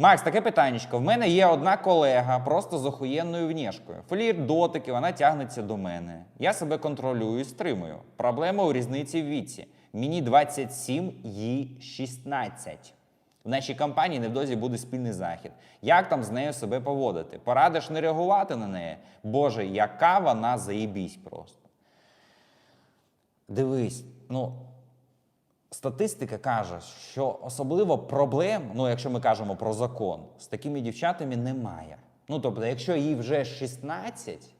Макс, таке питаннячко. В мене є одна колега просто з охуєнною внешкою. Флір дотики, вона тягнеться до мене. Я себе контролюю і стримую. Проблема у різниці в віці. Мені 27, їй 16. В нашій компанії невдовзі буде спільний захід. Як там з нею себе поводити? Порадиш не реагувати на неї? Боже, яка вона заїбісь просто. Дивись, ну, статистика каже, що особливо проблем, ну якщо ми кажемо про закон, з такими дівчатами немає. Ну тобто, якщо їй вже 16,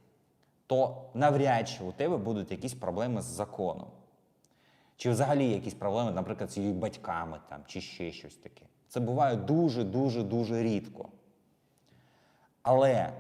то навряд чи у тебе будуть якісь проблеми з законом. Чи взагалі якісь проблеми, наприклад, з її батьками там, чи ще щось таке. Це буває дуже, дуже, рідко. Але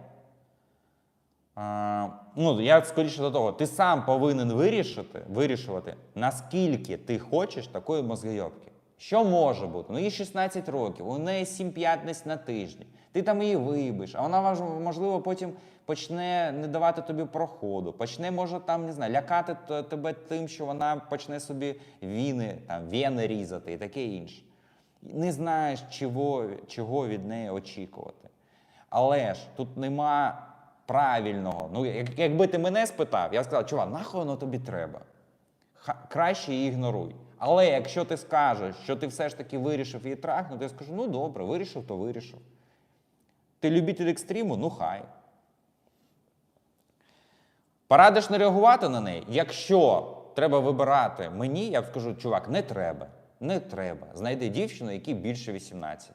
ну, я скоріше до того, ти сам повинен вирішити, вирішувати, наскільки ти хочеш такої мозгойобки. Що може бути? Ну, їй 16 років, у неї 7 п'ятниць на тижні. Ти там її вибиш, а вона можливо потім почне не давати тобі проходу, почне, може, там, не знаю, лякати тебе тим, що вона почне собі віни, там, вени різати і таке інше. Не знаєш, чого, чого від неї очікувати. Але ж тут нема правильного. Ну, як- якби ти мене спитав, я б сказав, чувак, нахуй воно тобі треба? Ха- краще її ігноруй. Але якщо ти скажеш, що ти все ж таки вирішив її трахнути, я скажу, ну добре, вирішив, то вирішив. Ти любитель екстриму? Ну хай. Порадиш не реагувати на неї? Якщо треба вибирати мені, я б скажу, чувак, не треба. Не треба. Знайди дівчину, якій більше 18.